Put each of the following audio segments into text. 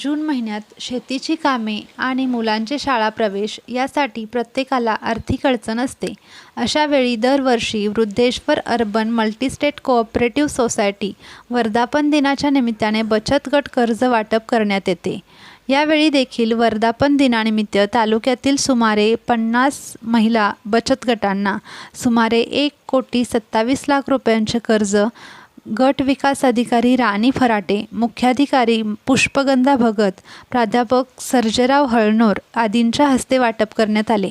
जून महिन्यात शेतीची कामे आणि मुलांचे शाळा प्रवेश यासाठी प्रत्येकाला आर्थिक अडचण असते. अशावेळी दरवर्षी Vriddheshwar urban multistate cooperative society वर्धापन दिनाच्या निमित्ताने बचत गट कर्ज वाटप करण्यात येते. यावेळी देखील वर्धापन दिनानिमित्त तालुक्यातील सुमारे पन्नास महिला बचत गटांना सुमारे एक कोटी सत्तावीस लाख रुपयांचे कर्ज गट विकास अधिकारी राणी फराटे मुख्याधिकारी पुष्पगंधा भगत प्राध्यापक सर्जेराव हळनोर आदींच्या हस्ते वाटप करण्यात आले.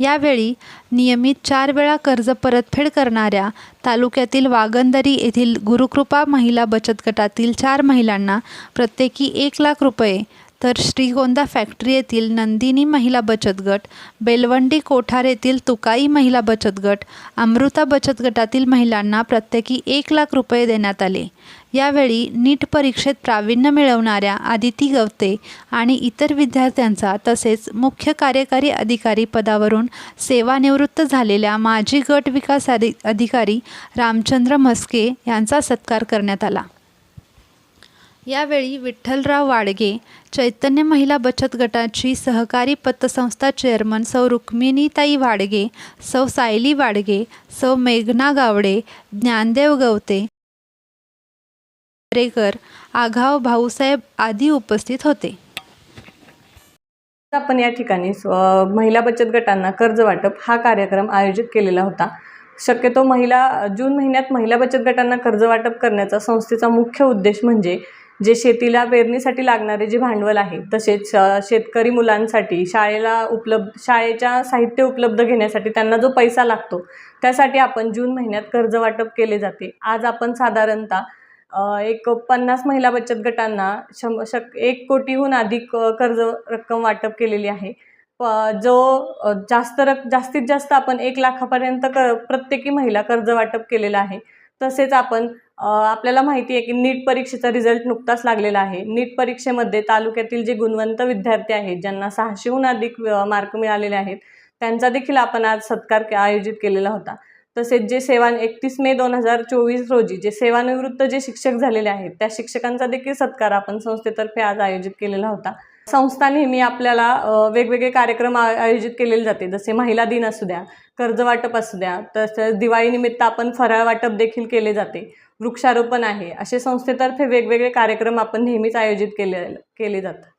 यावेळी नियमित चार वेळा कर्ज परतफेड करणाऱ्या तालुक्यातील वागंदरी येथील गुरुकृपा महिला बचत गटातील चार महिलांना प्रत्येकी एक लाख रुपये तर श्रीगोंदा फॅक्टरी येथील नंदिनी महिला बचत गट बेलवंडी कोठार येथील तुकाई महिला बचत गट अमृता बचत गटातील महिलांना प्रत्येकी एक लाख रुपये देण्यात आले. यावेळी नीट परीक्षेत प्रावीण्य मिळवणाऱ्या आदिती गवते आणि इतर विद्यार्थ्यांचा तसेच मुख्य कार्यकारी अधिकारी पदावरून सेवानिवृत्त झालेल्या माजी गट विकास अधि अधिकारी रामचंद्र म्हस्के यांचा सत्कार करण्यात आला. यावेळी विठ्ठलराव वाडगे चैतन्य महिला बचत गटाची सहकारी पतसंस्था चेअरमन सौ रुक्मिणीताई वाडगे सौ सायली वाडगे सौ मेघना गावडे ज्ञानदेव गवते रेकर आघाव भाऊसाहेब आदी उपस्थित होते. आपण या ठिकाणी महिला बचत गटांना कर्ज वाटप हा कार्यक्रम आयोजित केलेला होता. शक्यतो महिला जून महिन्यात महिला बचत गटांना कर्ज वाटप करण्याचा संस्थेचा मुख्य उद्देश म्हणजे जे शेतीला पेरणीसाठी लागणारे जे भांडवल आहे तसेच शेतकरी मुलांसाठी शाळेला उपलब्ध शाळेच्या साहित्य उपलब्ध घेण्यासाठी त्यांना जो पैसा लागतो त्यासाठी आपण जून महिन्यात कर्ज वाटप केले जाते. आज आपण साधारणतः एक पन्नास महिला बचत गटांना शं शक एक कोटीहून अधिक कर्ज रक्कम वाटप केलेली आहे. प जो जास्त रक जास्तीत जास्त आपण एक लाखापर्यंत क प्रत्येकी महिला कर्ज वाटप केलेलं आहे. तसेच आपण आपल्याला माहिती आहे की नीट परीक्षेचा रिझल्ट नुकताच लागलेला आहे. नीट परीक्षेमध्ये तालुक्यातील जे गुणवंत विद्यार्थी आहेत ज्यांना सहाशेहून अधिक मार्क मिळालेले आहेत त्यांचा देखील आपण आज सत्कार आयोजित केलेला होता. तसेच जे सेवा एकतीस मे दोन हजार चोवीस रोजी जे सेवानिवृत्त जे शिक्षक झालेले आहेत त्या शिक्षकांचा देखील सत्कार आपण संस्थेतर्फे आज आयोजित केलेला होता. संस्था नेहमी आपल्याला वेगवेगळे कार्यक्रम आयोजित केलेले जाते. जसे महिला दिन असू द्या कर्ज वाटप असू द्या तसंच दिवाळीनिमित्त आपण फराळ वाटप देखील केले जाते. वृक्षारोपण आहे. असे संस्थेतर्फे वेगवेगळे कार्यक्रम आपण नेहमीच आयोजित केले केले जातात.